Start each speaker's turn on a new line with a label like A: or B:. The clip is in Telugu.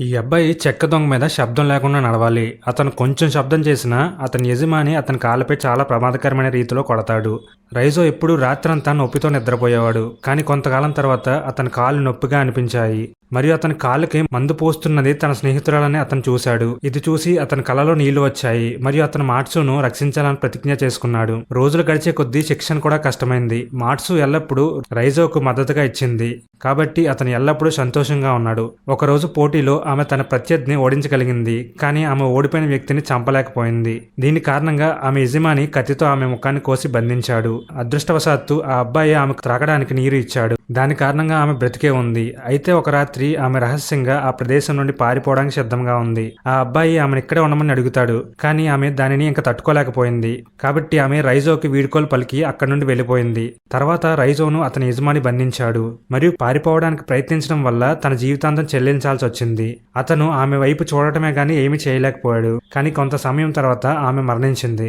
A: ఈ అబ్బాయి చెక్క దొంగ మీద శబ్దం లేకుండా నడవాలి. అతను కొంచెం శబ్దం చేసినా అతని యజమాని అతని కాళ్ళపై చాలా ప్రమాదకరమైన రీతిలో కొడతాడు. రైజో ఎప్పుడూ రాత్రంతా నొప్పితో నిద్రపోయేవాడు. కానీ కొంతకాలం తర్వాత అతని కాళ్ళు నొప్పిగా అనిపించాయి. మరియు అతని కాళ్ళకి మందు పోస్తున్నది తన స్నేహితురాలని అతను చూశాడు. ఇది చూసి అతని కలలో నీళ్ళు వచ్చాయి. మరియు అతను మాట్సును రక్షించాలని ప్రతిజ్ఞ చేసుకున్నాడు. రోజులు గడిచే కొద్దీ శిక్షణ కూడా కష్టమైంది. మాట్సు ఎల్లప్పుడూ రైజోకు మద్దతుగా ఇచ్చింది. కాబట్టి అతను ఎల్లప్పుడూ సంతోషంగా ఉన్నాడు. ఒకరోజు పోటీలో ఆమె తన ప్రత్యర్థిని ఓడించగలిగింది కానీ ఆమె ఓడిపోయిన వ్యక్తిని చంపలేకపోయింది. దీని కారణంగా ఆమె యజమాని కత్తితో ఆమె ముఖాన్ని కోసి బంధించాడు. అదృష్టవశాత్తు ఆ అబ్బాయి ఆమెకు త్రాగడానికి నీరు ఇచ్చాడు. దాని కారణంగా ఆమె బ్రతికే ఉంది. అయితే ఒక రాత్రి ఆమె రహస్యంగా ఆ ప్రదేశం నుండి పారిపోవడానికి సిద్ధంగా ఉంది. ఆ అబ్బాయి ఆమెను ఇక్కడే ఉండమని అడుగుతాడు కానీ ఆమె దానిని ఇంకా తట్టుకోలేకపోయింది. కాబట్టి ఆమె రైజోకి వీడ్కోలు పలికి అక్కడి నుండి వెళ్ళిపోయింది. తర్వాత రైజోను అతని యజమాని బంధించాడు మరియు పారిపోవడానికి ప్రయత్నించడం వల్ల తన జీవితాంతం చెల్లించాల్సి వచ్చింది. అతను ఆమె వైపు చూడటమే గాని ఏమీ చేయలేకపోయాడు. కానీ కొంత సమయం తర్వాత ఆమె మరణించింది.